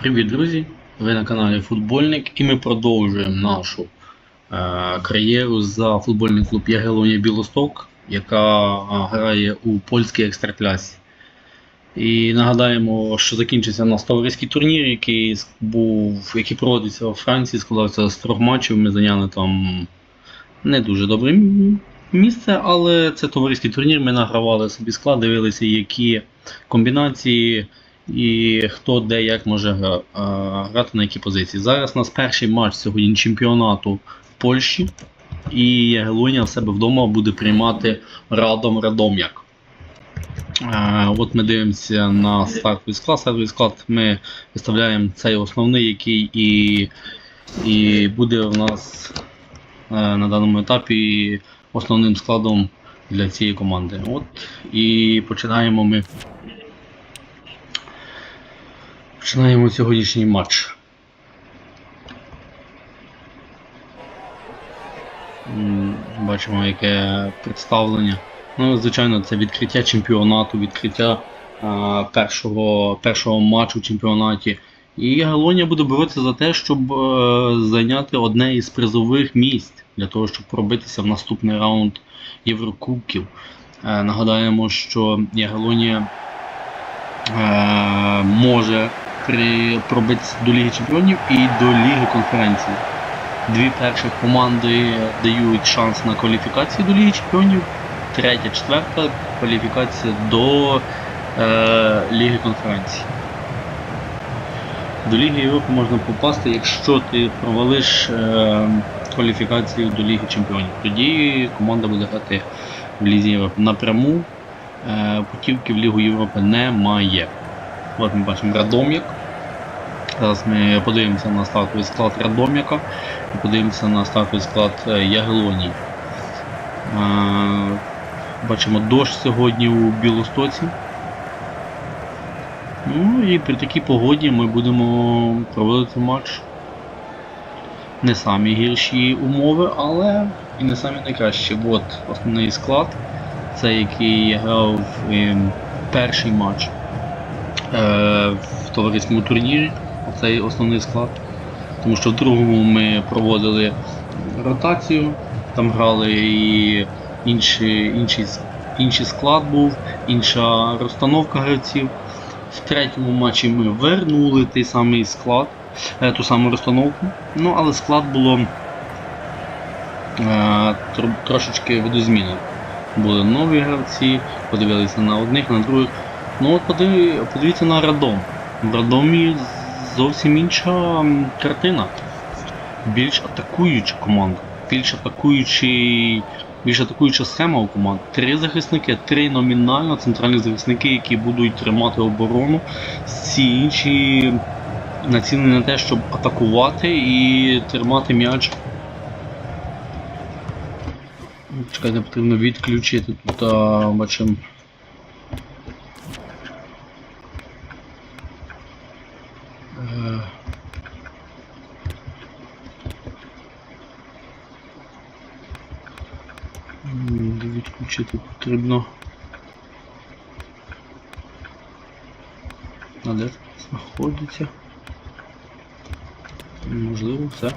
Привіт, друзі! Ви на каналі Футбольник і ми продовжуємо нашу е, кар'єру за футбольний клуб Ягелонія Білосток, яка е, грає у польській екстраклясі. І нагадаємо, що закінчився у нас товариський турнір, який був, який проводиться у Франції, складався з трьох матчів. Ми зайняли там не дуже добре місце, але це товариський турнір. Ми награвали собі склад, дивилися, які комбінації і хто де як може грати на які позиції. Зараз у нас перший матч сьогодні чемпіонату в Польщі, і Ягелонія в себе вдома буде приймати Радом Радом'як. От ми дивимося на стартовий склад. Стартовий склад ми виставляємо цей основний, який і, і буде у нас на даному етапі основним складом для цієї команди. От і починаємо ми Починаємо сьогоднішній матч. Бачимо, яке представлення. Ну, звичайно, це відкриття чемпіонату, відкриття а, першого, першого матчу в чемпіонаті. І Галонія буде боротися за те, щоб е, зайняти одне із призових місць для того, щоб пробитися в наступний раунд Єврокубків. Е, нагадаємо, що Ягелонія е, може при, пробитися до Ліги Чемпіонів і до Ліги конференції. Дві перших команди дають шанс на кваліфікацію до Ліги Чемпіонів, третя, четверта кваліфікація до е, Ліги конференції. До Ліги Європи можна попасти, якщо ти провалиш е, кваліфікацію до Ліги Чемпіонів. Тоді команда буде грати в Лізі Європи. Напряму е, путівки в Лігу Європи немає. От ми бачимо Радом'як. Зараз ми подивимося на стартовий склад Радом'яка і подивимося на стартовий склад е, Ягелонії. Е, Бачимо дощ сьогодні у Білостоці. Ну і при такій погоді ми будемо проводити матч. Не самі гірші умови, але і не самі найкращі. От основний склад. Це який грав ем, перший матч в товариському турнірі. Оцей основний склад. Тому що в другому ми проводили ротацію, там грали і інший, с- інший склад був, інша розстановка гравців. В третьому матчі ми вернули той самий склад, е, ту саму розстановку. Ну, але склад було е, тр- трошечки видозмінено. Були нові гравці, подивилися на одних, на других. Ну от подиві- подивіться на Радом. В Радомі зовсім інша картина. Більш атакуюча команда. Більш атакуючий. Більш атакуюча схема у команд. Три захисники, три номінально центральні захисники, які будуть тримати оборону. Всі інші націлені на те, щоб атакувати і тримати м'яч. Чекайте, потрібно відключити тут бачимо. Е, м, де Відключити потрібно. А де знаходиться? Можливо, все.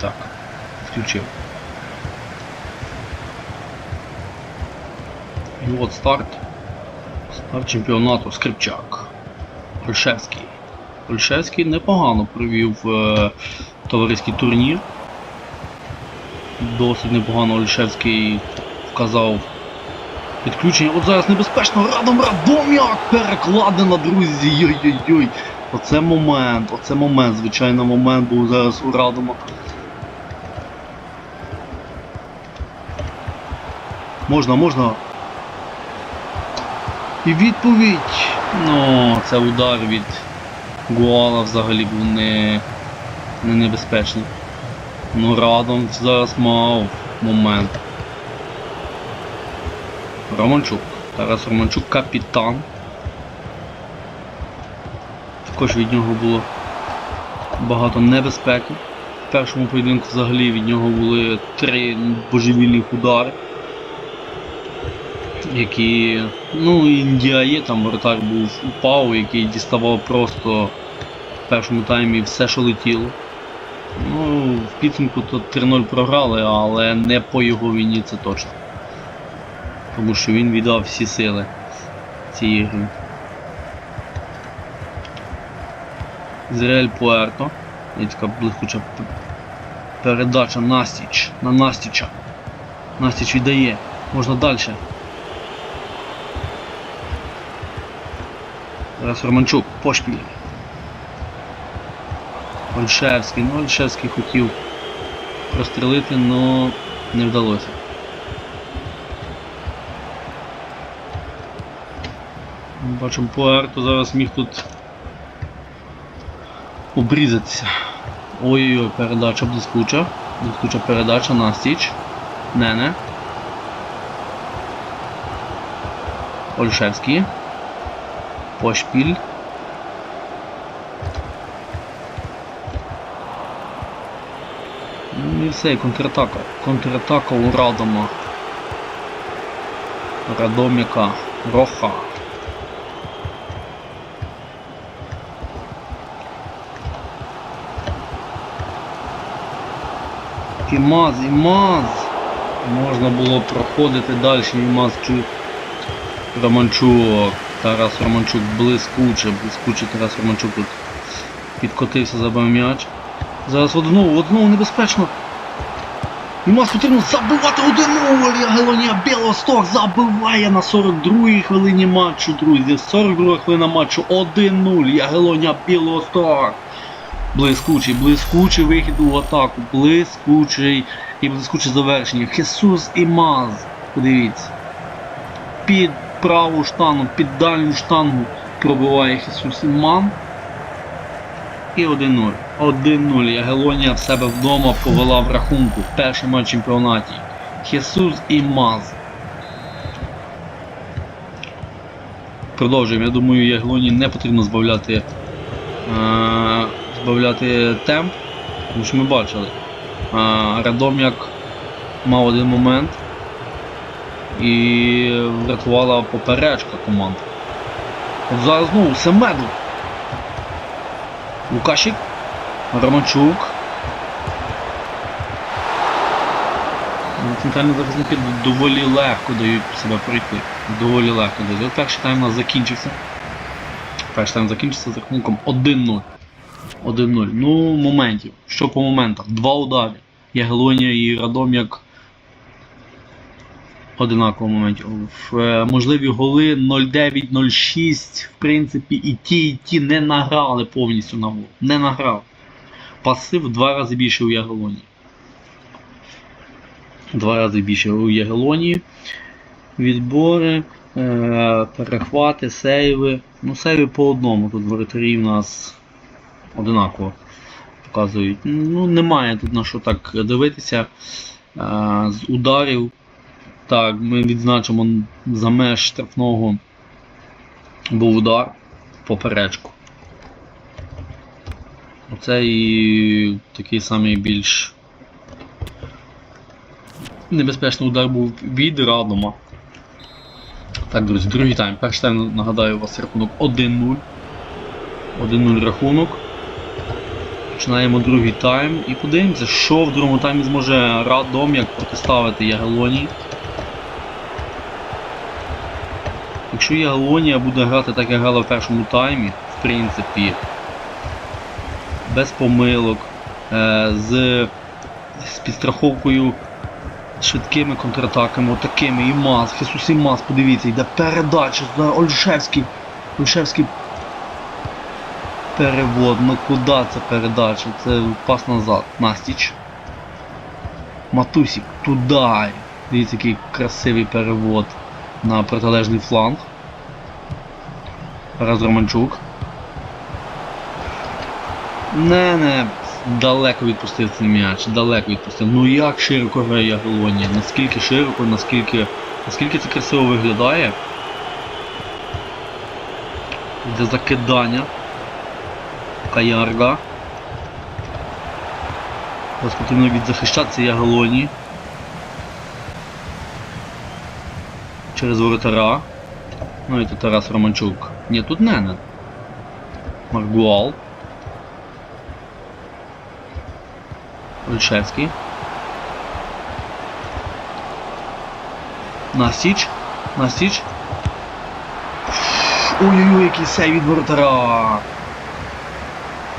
Так, включив. І от старт. Старт чемпіонату Скрипчак. Ольшевський. Ольшевський непогано провів е, товариський турнір. Досить непогано Ольшевський вказав підключення. От зараз небезпечно радом Радом'як перекладена, друзі. Йой-йой-йой. Оце момент, оце момент, звичайно, момент був зараз у Радома. Можна, можна. І відповідь. Ну, це удар від Гуала взагалі був не, не небезпечний. Ну, Радом зараз мав момент. Романчук. Тарас Романчук капітан. Також від нього було багато небезпеки. В першому поєдинку взагалі від нього були три божевільних удари. які. Ну, Індіає, там воротар був упав, який діставав просто в першому таймі все, що летіло. Ну, в підсумку то 3-0 програли, але не по його війні це точно. Тому що він віддав всі сили цієї гри. Зрель Пуерто. Є така блискуча передача Настіч. На Настіча. Настіч віддає. Можна далі. Зараз Романчук, пошпіль. Ольшевський. Ну, Ольшевський хотів прострелити, але не вдалося. Бачимо Пуерто зараз міг тут обрізатися. Ой-ой-ой, передача блискуча. Блискуча передача Настіч. Нене. Ольшевський. Пошпіль. Ну і все, і контратака. Контратака у Радома. Радоміка. Роха. Імаз, Імаз! Можна було проходити далі, Імаз чу... Романчук. Тарас Романчук блискуче, блискуче Тарас Романчук тут підкотився, забив м'яч. Зараз от знову, от небезпечно. Імаз потрібно забивати 1-0. Ягелонія Білосток забиває на 42-й хвилині матчу, друзі. 42 хвилина матчу 1-0. Ягелонія Білосток. Блискучий, блискучий вихід у атаку, блискучий і блискуче завершення. Хесус і Маз. Подивіться. Під праву штангу, під дальню штангу пробиває Хесус і Ман. І 1-0. 1-0. Ягелонія в себе вдома повела в рахунку. Перший матч чемпіонаті. Хесус і Маз. Продовжуємо. Я думаю, Ягелонії не потрібно збавляти. Е- збавляти темп, тому що ми бачили. А, Радом'як мав один момент і врятувала поперечка команд. От зараз знову Семеду. Лукашик, Романчук. Центральні захисники доволі легко дають себе пройти. Доволі легко дають. Перший тайм у нас закінчився. Перший тайм закінчився з рахунком 1-0. 1-0. Ну, моментів. Що по моментах? Два удари. Ягелонія і Радом'як одинаково моментів. Е, можливі голи 0-9-0-6. В принципі, і ті, і ті не награли повністю на гол. Не награв. Пасив два рази більше у Ягелонії. В Два рази більше у Ягелонії. Відбори, е, перехвати, сейви. Ну, сейви по одному. Тут воротарі у нас одинаково показують. Ну, немає тут на що так дивитися. А, з ударів. Так, ми відзначимо за меж штрафного був удар поперечку. Оце і такий самий більш небезпечний удар був від Радома. Так, друзі, другий тайм. Перший тайм, нагадаю, у вас рахунок 1-0. 1-0 рахунок. Починаємо другий тайм і подивимося, що в другому таймі зможе Радом як протиставити Ягелонії. Якщо Ягелонія буде грати так, як грала в першому таймі, в принципі, без помилок, е, з, з підстраховкою швидкими контратаками, отакими, і Маз, Хесус і Маз, подивіться, йде передача, Ольшевський, Ольшевський Перевод, ну куди це передача? Це пас назад. Настіч. Матусік, туди. Дивіться, який красивий перевод на протилежний фланг. Раз Романчук. Не, не, далеко відпустив цей м'яч, далеко відпустив. Ну як широко грає Ягелонія? Наскільки широко, наскільки. Наскільки це красиво виглядає? Де закидання. Каярга. Зараз потрібно відзахищатися Ягелоні. через воротара. Ну і тут Тарас Романчук. Ні, тут Ненен. Маргуал. Ольшевський. Настіч. Настіч. Ой-ой-ой, який сей від воротара.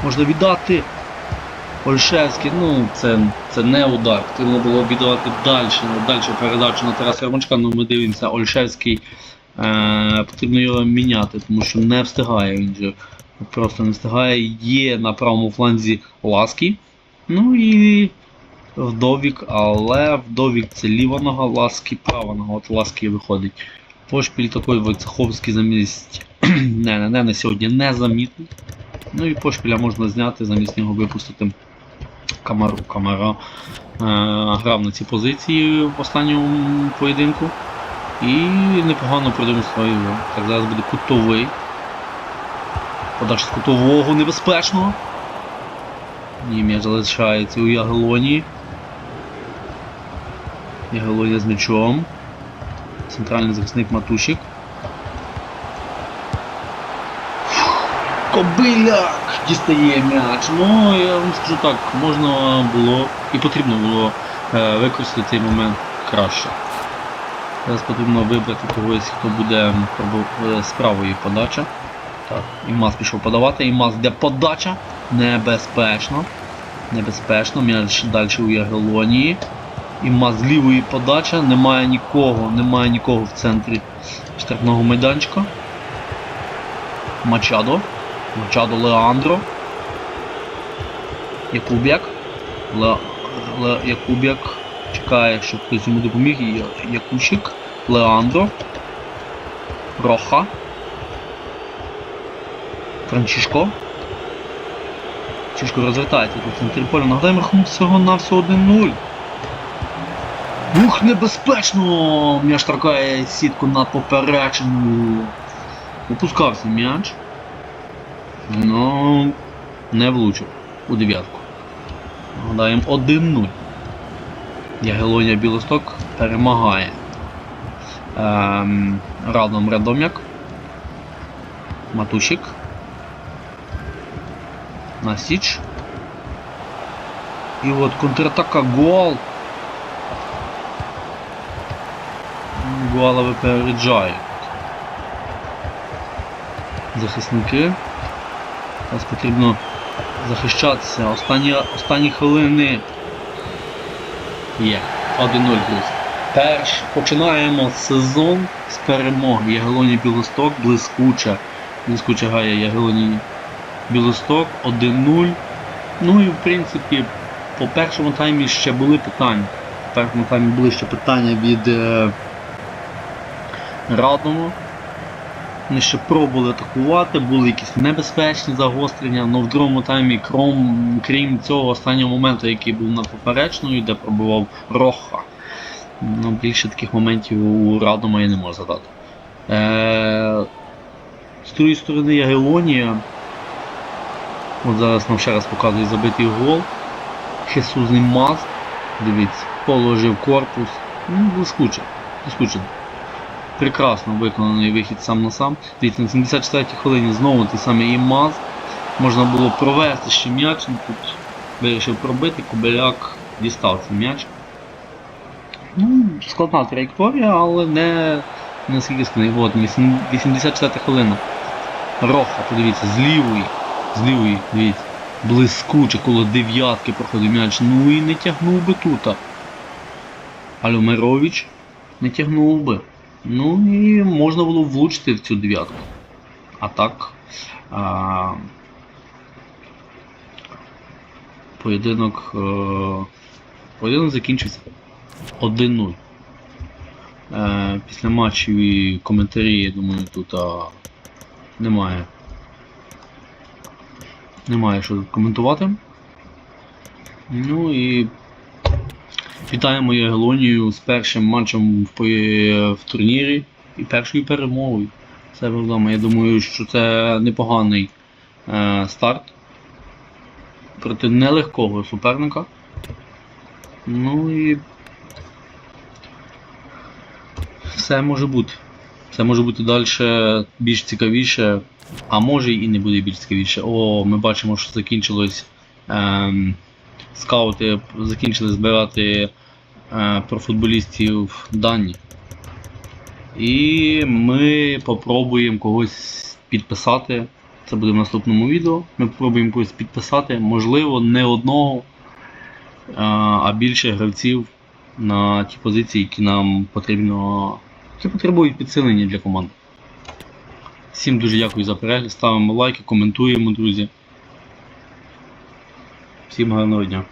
Можна віддати. Ольшевський, ну це, це не удар. Потрібно було віддавати далі, далі передачу на Тараса Романчука, ну ми дивимося, Ольшевський е, потрібно його міняти, тому що не встигає він же. Просто не встигає. Є на правому фланзі Ласки. Ну і Вдовік, але Вдовік це ліва нога, Ласки права нога. От Ласки виходить. Пошпіль такий Войцеховський замість. не, не, не, на сьогодні незамітний. Ну і пошпіля можна зняти, замість нього випустити камеру. Камера е, грав на цій позиції в останньому поєдинку. І непогано продемонстрував. його. Так, зараз буде кутовий. Подача з кутового небезпечного. Ні, м'яч залишається у Ягелоні. Ягелонія з м'ячом. Центральний захисник Матушик. Кобиляк дістає м'яч. Ну, я вам скажу так, можна було і потрібно було е, використати цей момент краще. Зараз потрібно вибрати когось, хто буде е, з правої подача. Так, Імаз пішов подавати, Імаз де подача. Небезпечно. Небезпечно. М'яч далі у Ягелонії. Імаз з лівої подача. Немає нікого, немає нікого в центрі штрафного майданчика. Мачадо. Мачадо Леандро. Якубяк. Ле... Ле... Якубяк чекає, щоб хтось йому допоміг. Якущик. Леандро. Роха. Франчишко. Франчишко розвертається в центрі поля. Нагадаємо рахунок всього на всього 1-0. Ух, небезпечно! М'яч торкає сітку на поперечину. Опускався м'яч. Ну, не влучив у дев'ятку. Нагадаємо 1-0. Ягелонія Білосток перемагає. Ем, Радом Радом'як. Матушик. Насіч. І от контратака гол. Гуала випереджають. Захисники. Зараз потрібно захищатися. Останні, останні хвилини. Є. 1-0 плюс. Перш починаємо сезон з перемоги. Ягелоні Білосток блискуче. Блискуче грає Ягелоні Білосток 1-0. Ну і в принципі по першому таймі ще були питання. В першому таймі були ще питання від е, Радому. Вони ще пробували атакувати, були якісь небезпечні загострення, але в другому таймі, крім, крім цього останнього моменту, який був над поперечною, де пробував Роха. Ну, більше таких моментів у Радома я не можу згадати. Е, з тої сторони Ягелонія. От зараз нам ще раз показує забитий гол. Хесузний маз. Дивіться, положив корпус. Ну, блискуче. Блискуче. Прекрасно виконаний вихід сам на сам. Дивіться, на 74-й хвилині знову той самий імаз. Можна було провести ще м'яч, ну тут вирішив пробити, Кобеляк дістав цей м'яч. Ну, складна траєкторія, але не наскільки складний. От, 84 хвилина. Роха, подивіться, з лівої, з лівої, дивіться, блискуче, коло дев'ятки проходив м'яч. Ну і не тягнув би тут. Альомирович не тягнув би. Ну і можна було влучити в цю дев'ятку. А так. А, поєдинок. Е, поєдинок закінчився 1-0. Е, після матчів і коментарі, я думаю, тут а, немає. Немає що коментувати. Ну і вітаємо Ягелонію з першим матчем в, в турнірі і першою перемогою. Це вдома. Я думаю, що це непоганий е, старт проти нелегкого суперника. Ну і все може бути. Все може бути далі більш цікавіше, а може і не буде більш цікавіше. О, ми бачимо, що закінчилось. Ем, скаути закінчили збирати е, про футболістів дані. І ми попробуємо когось підписати. Це буде в наступному відео. Ми попробуємо когось підписати, можливо, не одного, а, а більше гравців на ті позиції, які нам потрібно. які потребують підсилення для команди. Всім дуже дякую за перегляд. Ставимо лайки, коментуємо, друзі. Всім гарного дня.